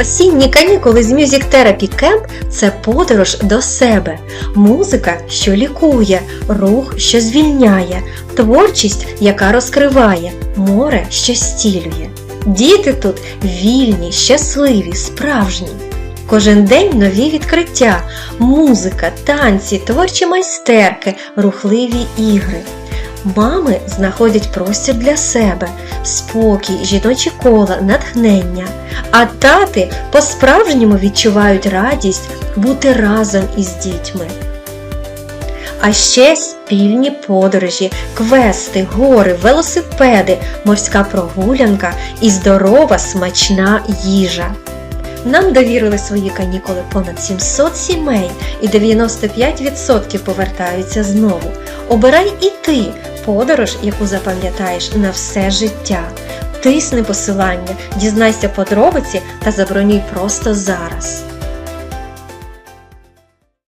Осінні канікули з Music Therapy Camp – це подорож до себе, музика, що лікує, рух, що звільняє, творчість, яка розкриває, море, що стілює. Діти тут вільні, щасливі, справжні. Кожен день нові відкриття, музика, танці, творчі майстерки, рухливі ігри. Мами знаходять простір для себе, спокій, жіночі кола, натхнення. А тати по-справжньому відчувають радість бути разом із дітьми. А ще спільні подорожі, квести, гори, велосипеди, морська прогулянка і здорова смачна їжа. Нам довірили свої канікули понад 700 сімей і 95% повертаються знову. Обирай і ти подорож, яку запам'ятаєш на все життя. Тисни посилання, дізнайся подробиці та забронюй просто зараз.